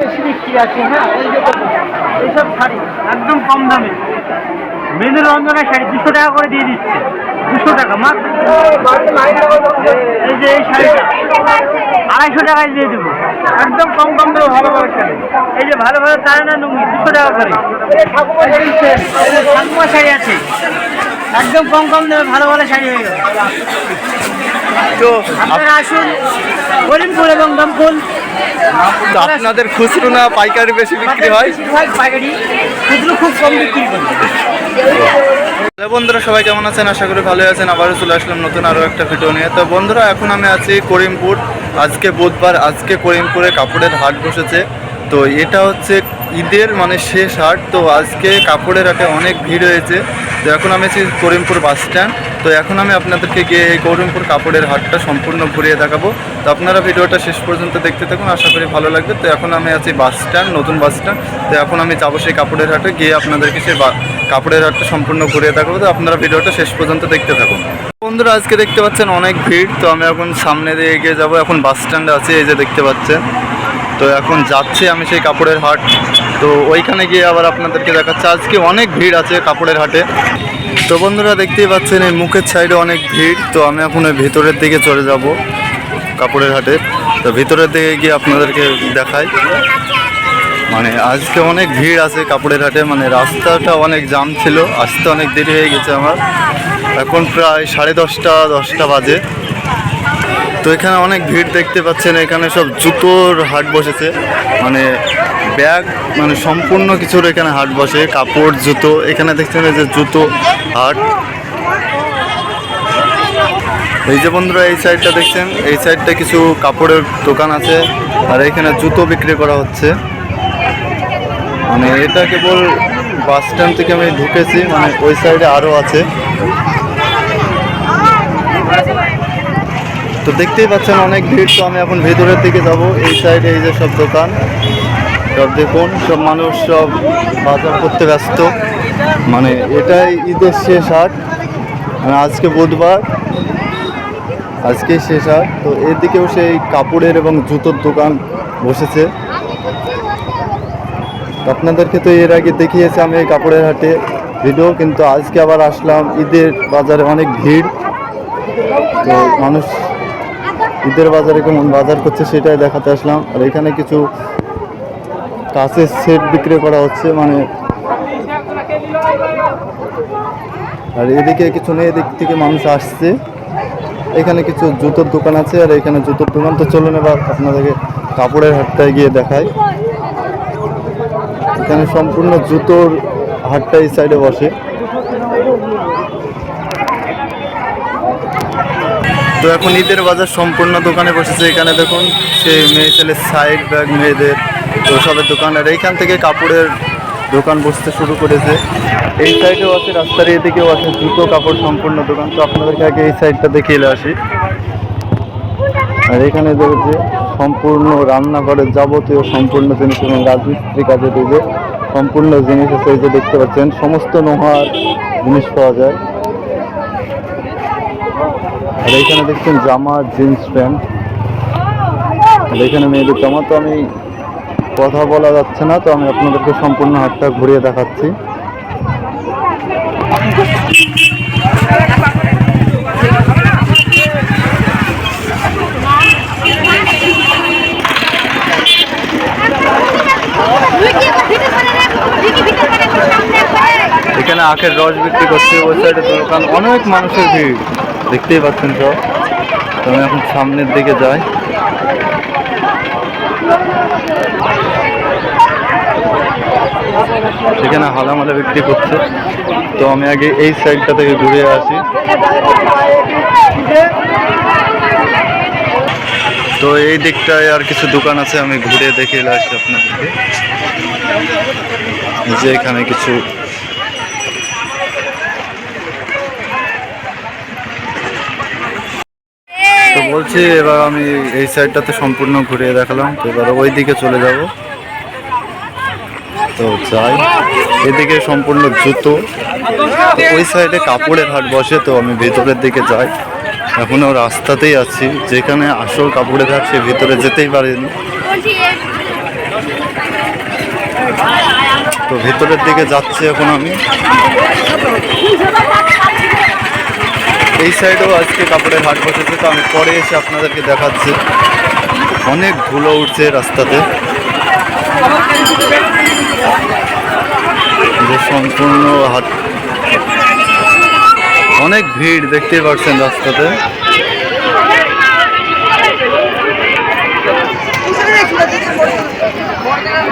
বেশি বিক্রি আছে? হ্যাঁ এইসব শাড়ি একদম কম দামে। মেনু রঞ্জনের শাড়ি দুশো টাকা করে দিয়ে দিচ্ছে। দুশো টাকা মাত্র এই যে এই শাড়িটা আড়াইশো টাকায় দিয়ে দেবো। একদম কম কম দেবো ভালো ভালো শাড়ি। এই যে ভালো ভালো তারা না লুঙ্গি দুশো টাকা করে। ঠাকুমা শাড়ি আছে। একদম কম কম দেবে ভালো ভালো শাড়ি হয়ে গেল। তো আপনারা আসুন করিমপুর এবং দমকুল তো আপনাদের খুচরো না পাইকারি বেশি বিক্রি হয়? পাইকারি খুচরো খুব কম বিক্রি হ্যালো বন্ধুরা সবাই কেমন আছেন? আশা করি ভালো আছেন। আবারও চলে আসলাম নতুন আরও একটা ভিডিও নিয়ে। তো বন্ধুরা এখন আমি আছি করিমপুর। আজকে বুধবার আজকে করিমপুরে কাপড়ের হাট বসেছে। তো এটা হচ্ছে ঈদের মানে শেষ হাট, তো আজকে কাপড়ের হাটে অনেক ভিড় হয়েছে। তো এখন আমি আছি করিমপুর বাস স্ট্যান্ড। তো এখন আমি আপনাদেরকে গিয়ে এই করিমপুর কাপড়ের হাটটা সম্পূর্ণ ঘুরিয়ে দেখাবো। তো আপনারা ভিডিওটা শেষ পর্যন্ত দেখতে থাকুন, আশা করি ভালো লাগবে। তো এখন আমি আছি বাস স্ট্যান্ড, নতুন বাস স্ট্যান্ড। তো এখন আমি যাব সেই কাপড়ের হাটে, গিয়ে আপনাদেরকে সেই কাপড়ের হাটটা সম্পূর্ণ ঘুরিয়ে দেখাবো। তো আপনারা ভিডিওটা শেষ পর্যন্ত দেখতে থাকুন। বন্ধুরা, আজকে দেখতে পাচ্ছেন অনেক ভিড়। তো আমি এখন সামনে দিয়ে এগিয়ে যাব। এখন বাস স্ট্যান্ডে আছি, এই যে দেখতে পাচ্ছেন। তো এখন যাচ্ছি আমি সেই কাপড়ের হাট তো ওইখানে গিয়ে আবার আপনাদেরকে দেখাচ্ছে। আজকে অনেক ভিড় আছে কাপড়ের হাটে। তো বন্ধুরা দেখতেই পাচ্ছেন, এই মুখের সাইডে অনেক ভিড়। তো আমি এখন ভিতরের দিকে চলে যাব কাপড়ের হাটে। তো ভিতরের দিকে গিয়ে আপনাদেরকে দেখাই। মানে আজকে অনেক ভিড় আছে কাপড়ের হাটে। মানে রাস্তাটা অনেক জাম ছিল। আসতে অনেক দেরি হয়ে গেছে আমার। এখন প্রায় সাড়ে দশটা দশটা বাজে। তো এখানে অনেক ভিড় দেখতে পাচ্ছেন। এখানে সব জুতোর হাট বসেছে। মানে ব্যাগ মানে সম্পূর্ণ কিছুর এখানে হাট বসে, কাপড়, জুতো, এখানে দেখছেন যে জুতো হাট। এই যে বন্ধুরা, এই সাইডটা দেখছেন, এই সাইডটা কিছু কাপড়ের দোকান আছে, আর এখানে জুতো বিক্রি করা হচ্ছে। মানে এটা কেবল বাস স্ট্যান্ড থেকে আমি ঢুকেছি মানে ওই সাইডে আরও আছে। তো দেখতেই পাচ্ছেন, অনেক ভিড়, তো আমি এখন ভেতরের দিকে যাব, এই সাইডে এই যে সব দোকান। সব দেখুন, সব মানুষ সব বাজার করতে ব্যস্ত। মানে এটাই ঈদের শেষ হাট মানে আজকে বুধবার আজকেই শেষ হাট তো এদিকেও সেই কাপড়ের এবং জুতোর দোকান বসেছে। আপনাদেরকে তো এর আগে দেখিয়েছি আমি এই কাপড়ের হাটে ভিডিও, কিন্তু আজকে আবার আসলাম ঈদের বাজারে অনেক ভিড়। তো মানুষ ঈদের বাজারে কেমন বাজার করছে সেটাই দেখাতে আসলাম। আর এখানে কিছু কাঁচের সেট বিক্রি করা হচ্ছে মানে আর এদিকে কিছু নেই, এদিক থেকে মানুষ আসছে। এখানে কিছু জুতোর দোকান আছে, আর এখানে জুতোর দোকান। তো চলুন এবার আপনাদেরকে কাপড়ের হাটটায় গিয়ে দেখাই। এখানে সম্পূর্ণ জুতোর হাটটা এই সাইডে বসে। তো এখন ঈদের বাজার সম্পূর্ণ দোকানে বসেছে। এখানে দেখুন, সেই মেয়ে ছেলের সাইড ব্যাগ মেয়েদের তো সবের দোকান আর এইখান থেকে কাপড়ের দোকান বসতে শুরু করেছে। এই সাইডেও আছে, রাস্তার এদিকেও আছে জুতো কাপড় সম্পূর্ণ দোকান। তো আপনাদেরকে আগে এই সাইডটা দেখে দেখিয়ে আসি। আর এখানে দেখেছে সম্পূর্ণ রান্নাঘরের যাবতীয় সম্পূর্ণ জিনিস এবং রাজমিস্ত্রি কাজে দিবে সম্পূর্ণ জিনিস আছে, এই যে দেখতে পাচ্ছেন, সমস্ত নোহার জিনিস পাওয়া যায়। আর এখানে দেখছেন জামা, জিন্স প্যান্ট। আর এখানে মেয়েদের জামা, তো আমি কথা বলা যাচ্ছে না, তো আমি আপনাদেরকে সম্পূর্ণ হাতটা ঘুরিয়ে দেখাচ্ছি। এখানে আখের রস বিক্রি করছে ওই সাইডে দোকান অনেক মানুষের ভিড়। দেখতেই পাচ্ছেন সব। তো আমি এখন সামনের দিকে যাই। এখানে হালামালা বিক্রি করছে। তো আমি আগে এই সাইডটা থেকে ঘুরে আসি। তো এই দিকটায় আর কিছু দোকান আছে, আমি ঘুরে দেখে আসি আপনাদেরকে। যে এখানে কিছু বলছি এবার আমি এই সাইডটাতে সম্পূর্ণ ঘুরিয়ে দেখালাম, তো এবার ওই দিকে চলে যাব। তো যাই, এদিকে সম্পূর্ণ জুতো। ওই সাইডে কাপড়ের হাট বসে, তো আমি ভেতরের দিকে যাই। এখনও রাস্তাতেই আছি, যেখানে আসল কাপড়ের হাট সে ভিতরে যেতেই পারিনি। তো ভেতরের দিকে যাচ্ছি এখন আমি। এই সাইডেও আজকে কাপড়ের হাট বসেছে, তো আমি পরে এসে আপনাদেরকে দেখাচ্ছি। অনেক ধুলো উঠছে রাস্তাতে। সম্পূর্ণ হাট অনেক ভিড় দেখতে পাচ্ছেন রাস্তাতে।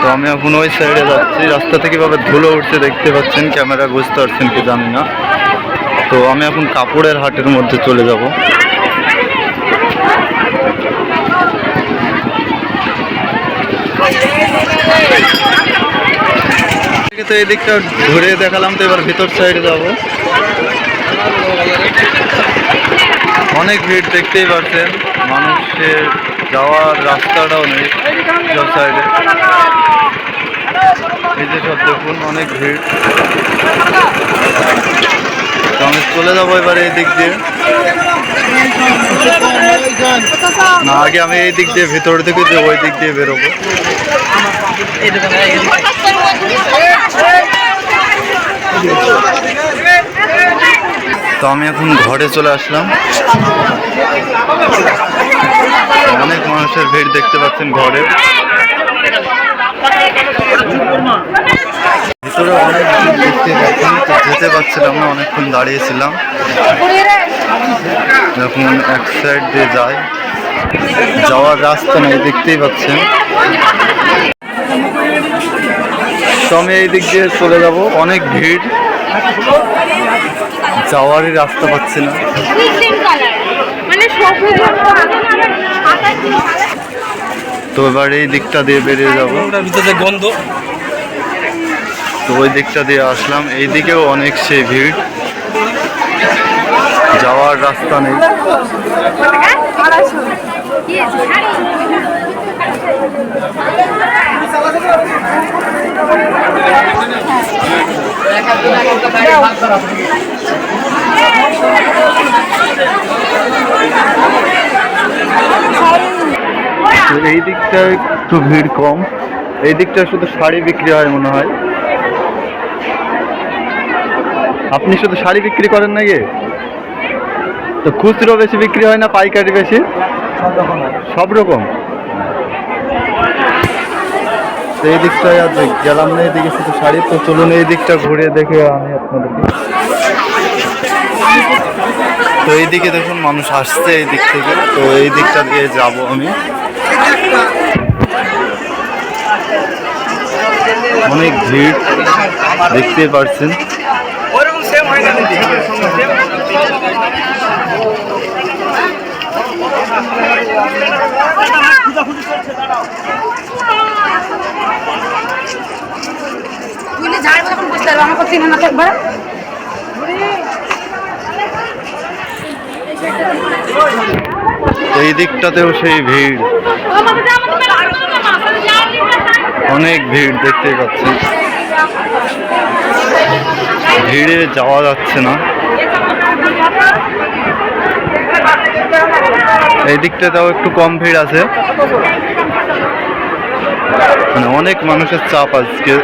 তো আমি এখন ওই সাইডে যাচ্ছি। রাস্তা থেকে কীভাবে ধুলো উঠছে দেখতে পাচ্ছেন, ক্যামেরা বুঝতে পারছেন কি জানি না। তো আমি এখন কাপড়ের হাটের মধ্যে চলে যাব। তো এই দিকটা ঘুরে দেখালাম তো এবার ভিতর সাইডে যাব। অনেক ভিড় দেখতেই পাচ্ছেন। মানুষের যাওয়ার রাস্তাটাও নেই সব সাইডে এই যে সব দেখুন, অনেক ভিড়। তো আমি চলে যাব এবার এই দিক দিয়ে। না, আগে আমি এই দিক দিয়ে ভেতর থেকে যে ওই দিক দিয়ে বেরোবো। তো আমি এখন ঘরে চলে আসলাম। অনেক মানুষের ভিড় দেখতে পাচ্ছেন ঘরে ভিতরে অনেক ভিড় দেখতে পাচ্ছেন তো যেতে পারছিলাম না, অনেকক্ষণ দাঁড়িয়েছিলাম। এখন এক সাইড দিয়ে যায়, যাওয়ার রাস্তা নেই, দেখতেই পাচ্ছেন। আমি এই দিক দিয়ে চলে যাব, অনেক ভিড়। যাওয়ারই রাস্তা পাচ্ছি না। তো এবার এই দিকটা দিয়ে বেরিয়ে যাব। গন্ধ। তো ওই দিকটা দিয়ে আসলাম। এই দিকেও অনেক সেই ভিড়। যাওয়ার রাস্তা নেই। এই দিকটা একটু ভিড় কম। এই দিকটা শুধু শাড়ি বিক্রি হয় মনে হয়। আপনি শুধু শাড়ি বিক্রি করেন নাকি? তো খুচরো বেশি বিক্রি হয় না পাইকারি বেশি? সব রকম এই দিকটায় আজ গেলাম না এইদিকে শুধু শাড়ি। তো চলুন এই দিকটা ঘুরে দেখে আমি আপনাদেরকে। তো এইদিকে দেখুন মানুষ আসছে এই দিক থেকে। তো এই দিকটা দিয়ে যাব আমি। অনেক ভিড় দেখতে পারছেন। ওরকম সেম হয় না দিদি তুই ঝাড় যখন বুঝতে পারব আমাকে চিনে না তো একবার। এই দিকটাতেও সেই ভিড়। অনেক ভিড় দেখতে পাচ্ছেন ভিড়ে যাওয়া যাচ্ছে না। এই দিকটা তাও একটু কম ভিড় আছে। মানে অনেক মানুষের চাপ আজকে।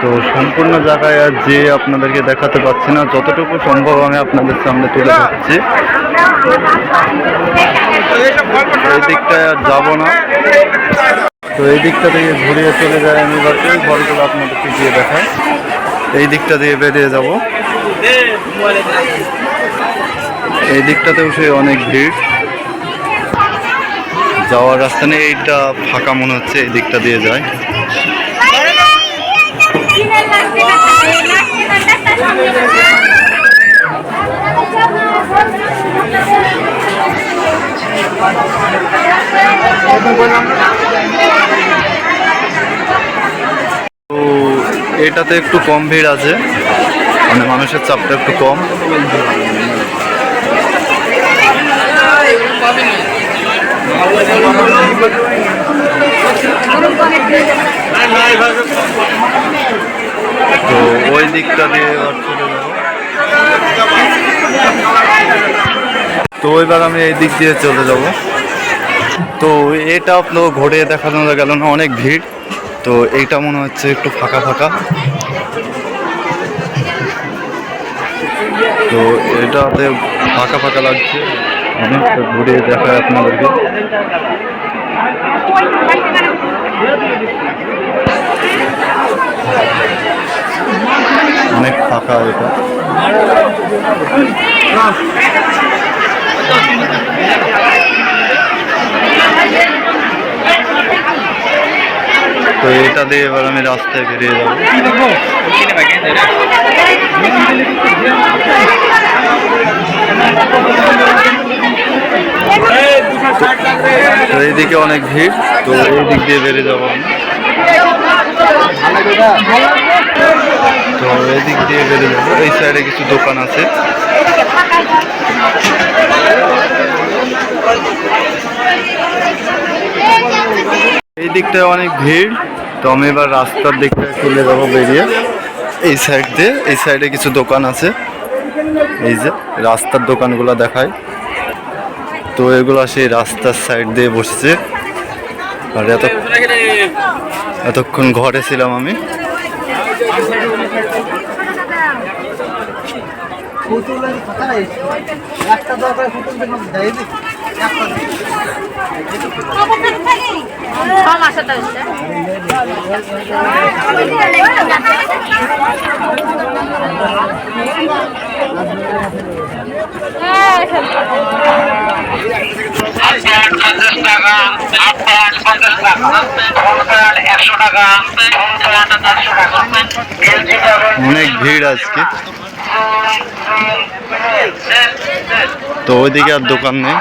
তো সম্পূর্ণ জায়গায় আর যে আপনাদেরকে দেখাতে পারছি না, যতটুকু সম্ভব আমি আপনাদের সামনে তুলে ধরছি। এই দিকটায় আর যাব না। তো এই দিকটা থেকে ঘুরিয়ে চলে যায় আমি ওই ঘরগুলো আপনাদেরকে গিয়ে দেখাই। এই দিকটা দিয়ে বেরিয়ে যাব। এই দিকটাতেও সে অনেক ভিড়। যাওয়ার রাস্তা নেই, এইটা ফাঁকা মনে হচ্ছে, এই দিকটা দিয়ে যায়। তো এটাতে একটু কম ভিড় আছে মানে মানুষের চাপটা একটু কম। তো ওই দিকটা দিয়ে তো এবার আমি এই দিক দিয়ে চলে যাব। তো এটা আপনার ঘুরে দেখানো গেল না, অনেক ভিড়। তো এইটা মনে হচ্ছে একটু ফাঁকা ফাঁকা। তো এটাতে ফাঁকা ফাঁকা লাগছে। অনেকটা ঘুরে দেখায় আপনাদেরকে অনেক ফাঁকা এটা তো এটা দিয়ে এবার আমি রাস্তায় বেরিয়ে যাব তো এইদিকে অনেক ভিড়, তো এই দিক দিয়ে বেরিয়ে যাব তো এই দিক দিয়ে বেরিয়ে যাব। এই সাইডে কিছু দোকান আছে। এই দিকটায় অনেক ভিড়, তো আমি এবার রাস্তার দিকটায় চলে যাব বেরিয়ে। এই সাইড দিয়ে, এই সাইডে কিছু দোকান আছে। এই যে, রাস্তার দোকানগুলো দেখায় তো এগুলো সেই রাস্তার সাইড দিয়ে বসেছে। আর এত এতক্ষণ ঘরে ছিলাম আমি। সব আসাটা অনেক ভিড় আজকে। তো ওইদিকে আর দোকান নেই।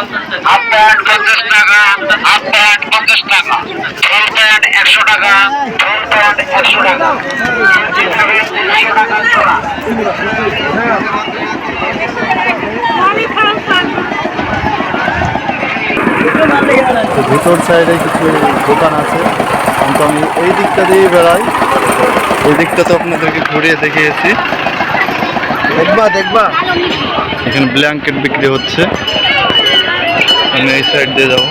হাফ পঞ্চাশ টাকা হাফ পঞ্চাশ টাকা। একশো টাকা ভিতর সাইডে কিছু দোকান আছে। কিন্তু আমি এই দিকটা দিয়ে বেড়াই। এই দিকটা তো আপনাদেরকে ঘুরিয়ে দেখিয়েছি। দেখবা দেখবা। এখানে ব্ল্যাঙ্কেট বিক্রি হচ্ছে। আমি এই সাইড দিয়ে যাব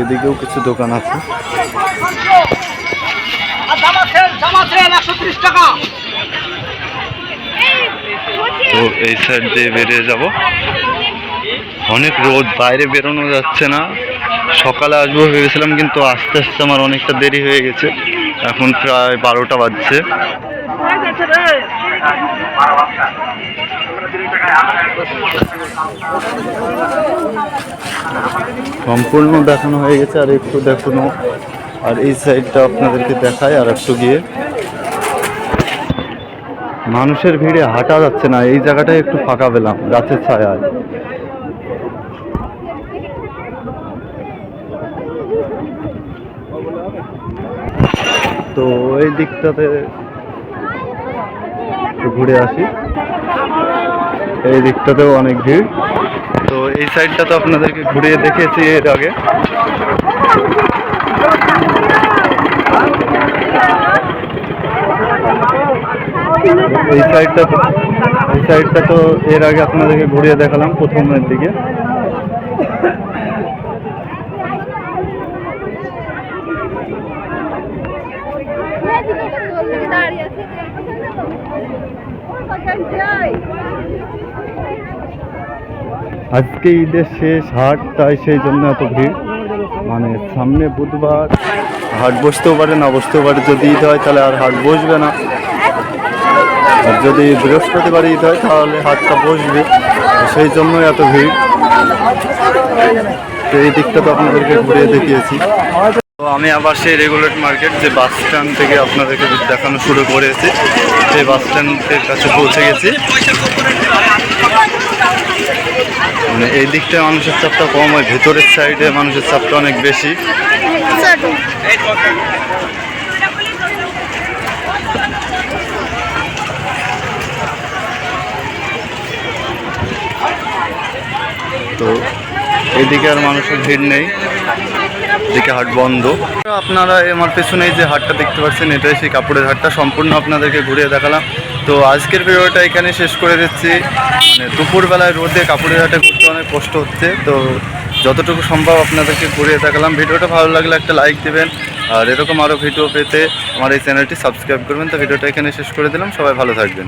এদিকেও কিছু দোকান আছে তো এই সাইড দিয়ে বেরিয়ে যাব। অনেক রোদ, বাইরে বেরোনো যাচ্ছে না। সকালে আসব ভেবেছিলাম, কিন্তু আস্তে আস্তে আমার অনেকটা দেরি হয়ে গেছে। এখন প্রায় বারোটা বাজছে। সম্পূর্ণ দেখানো হয়ে গেছে, আর একটু দেখানো আর এই সাইডটা আপনাদেরকে দেখায় আর একটু গিয়ে। মানুষের ভিড়ে হাঁটা যাচ্ছে না, এই জায়গাটায় একটু ফাঁকা পেলাম, গাছের ছায়ায়। তো এই দিকটাতে ঘুরে আসি। এই দিকটাতেও অনেক ভিড়। তো এই সাইডটা তো আপনাদেরকে ঘুরিয়ে দেখিয়েছি এর আগে। এই সাইডটা তো এই সাইডটা তো এর আগে আপনাদেরকে ঘুরিয়ে দেখালাম প্রথমের দিকে। আজকে ঈদের শেষ হাট তাই সেই জন্য এত ভিড়। মানে সামনে বুধবার। হাট বসতেও পারে, না বসতেও পারে, যদি ঈদ হয় তাহলে আর হাট বসবে না। আর যদি বৃহস্পতিবার ঈদ হয় তাহলে হাটটা বসবে, সেই জন্যই এত ভিড়। তো এই দিকটা তো আপনাদেরকে ঘুরিয়ে দেখিয়েছি। তো আমি আবার সেই রেগুলেট মার্কেট যে বাস স্ট্যান্ড থেকে আপনাদেরকে দেখানো শুরু করেছি, সেই বাস স্ট্যান্ডের কাছে পৌঁছে গেছি। মানে এই দিকটা মানুষের চাপটা কম হয়, ভেতরের সাইডে মানুষের চাপটা অনেক বেশি। তো এদিকে আর মানুষের ভিড় নেই, এদিকে হাট বন্ধ। আপনারা আমার পেছনে যে হাটটা দেখতে পাচ্ছেন, এটাই সেই কাপড়ের হাটটা। সম্পূর্ণ আপনাদেরকে ঘুরিয়ে দেখালাম। তো আজকের ভিডিওটা এখানে শেষ করে দিচ্ছি। মানে দুপুরবেলায় রোদে কাপড়ের হাটে অনেক কষ্ট হচ্ছে। তো যতটুকু সম্ভব আপনাদেরকে ঘুরিয়ে দেখালাম। ভিডিওটা ভালো লাগলে একটা লাইক দেবেন। আর এরকম আরও ভিডিও পেতে আমার এই চ্যানেলটি সাবস্ক্রাইব করবেন। তো ভিডিওটা এখানে শেষ করে দিলাম। সবাই ভালো থাকবেন।